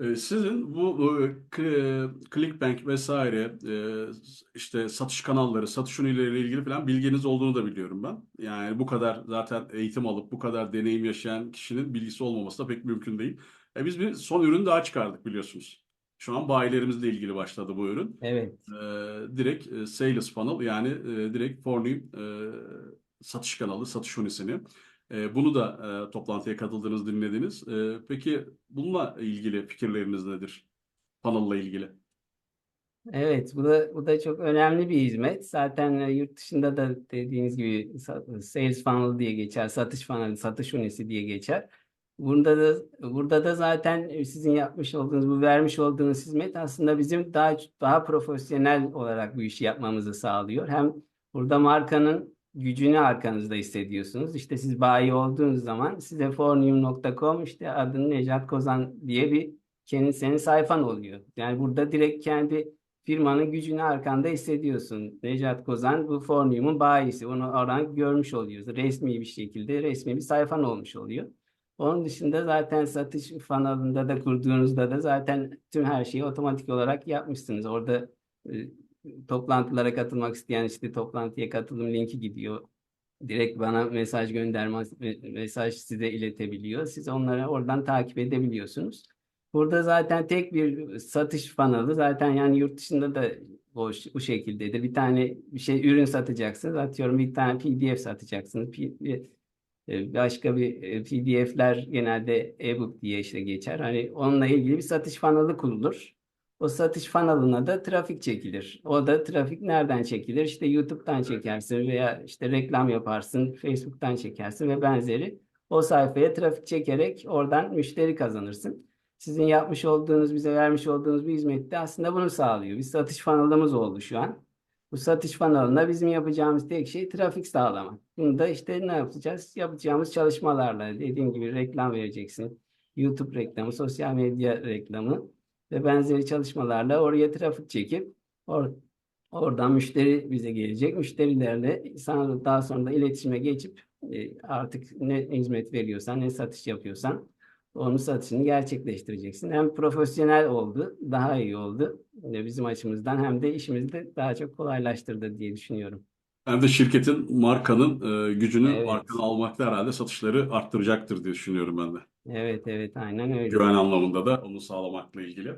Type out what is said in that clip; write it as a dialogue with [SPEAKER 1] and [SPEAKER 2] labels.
[SPEAKER 1] Ee, Sizin bu, bu K- Clickbank vesaire e, işte satış kanalları, satış ürünleriyle ilgili falan bilginiz olduğunu da biliyorum ben. Yani bu kadar zaten eğitim alıp bu kadar deneyim yaşayan kişinin bilgisi olmaması da pek mümkün değil. E biz bir son ürün daha çıkardık biliyorsunuz. Şu an bayilerimizle ilgili başladı bu ürün.
[SPEAKER 2] Evet.
[SPEAKER 1] Ee, direkt e, sales funnel yani e, direkt Fornum e, satış kanalı, satış unisini. E, bunu da e, toplantıya katıldınız, dinlediniz. E, peki bununla ilgili fikirleriniz nedir? Funnel'la ilgili.
[SPEAKER 2] Evet, bu da bu da çok önemli bir hizmet. Zaten e, yurt dışında da dediğiniz gibi sa- sales funnel diye geçer, satış funnel, satış unisi diye geçer. Burada da burada da zaten sizin yapmış olduğunuz, bu vermiş olduğunuz hizmet aslında bizim daha daha profesyonel olarak bu işi yapmamızı sağlıyor. Hem burada markanın gücünü arkanızda hissediyorsunuz. İşte siz bayi olduğunuz zaman size fornium.com işte adını Necat Kozan diye bir kendi senin sayfan oluyor. Yani burada direkt kendi firmanın gücünü arkanda hissediyorsun. Necat Kozan bu Fornium'un bayisi. Onu oradan görmüş oluyoruz. Resmi bir şekilde resmi bir sayfan olmuş oluyor. Onun dışında zaten satış funnel'ında da kurduğunuzda da zaten tüm her şeyi otomatik olarak yapmışsınız. Orada e, toplantılara katılmak isteyen işte toplantıya katılım linki gidiyor. Direkt bana mesaj gönderme mesaj size iletebiliyor. Siz onları oradan takip edebiliyorsunuz. Burada zaten tek bir satış funnel'ı zaten yani yurt dışında da bu, bu şekildedir. Bir tane bir şey ürün satacaksınız. Atıyorum bir tane PDF satacaksınız. P- e, Başka bir e, PDF'ler genelde e-book diye işte geçer. Hani onunla ilgili bir satış funnel'ı kurulur. O satış funnel'ına da trafik çekilir. O da trafik nereden çekilir? İşte YouTube'dan çekersin veya işte reklam yaparsın, Facebook'tan çekersin ve benzeri. O sayfaya trafik çekerek oradan müşteri kazanırsın. Sizin yapmış olduğunuz, bize vermiş olduğunuz bir hizmet de aslında bunu sağlıyor. Bir satış funnel'ımız oldu şu an. Bu satış funnel'ında bizim yapacağımız tek şey trafik sağlamak. Bunu da işte ne yapacağız? Yapacağımız çalışmalarla dediğim gibi reklam vereceksin. YouTube reklamı, sosyal medya reklamı ve benzeri çalışmalarla oraya trafik çekip or oradan müşteri bize gelecek. Müşterilerle sana daha sonra da iletişime geçip e, artık ne hizmet veriyorsan, ne satış yapıyorsan onun satışını gerçekleştireceksin. Hem profesyonel oldu, daha iyi oldu bizim açımızdan hem de işimizi de daha çok kolaylaştırdı diye düşünüyorum.
[SPEAKER 1] Hem de şirketin, markanın e, gücünü
[SPEAKER 2] Evet.
[SPEAKER 1] arkana almakta herhalde satışları arttıracaktır diye düşünüyorum ben de.
[SPEAKER 2] Evet evet aynen öyle.
[SPEAKER 1] Güven anlamında da onu sağlamakla ilgili.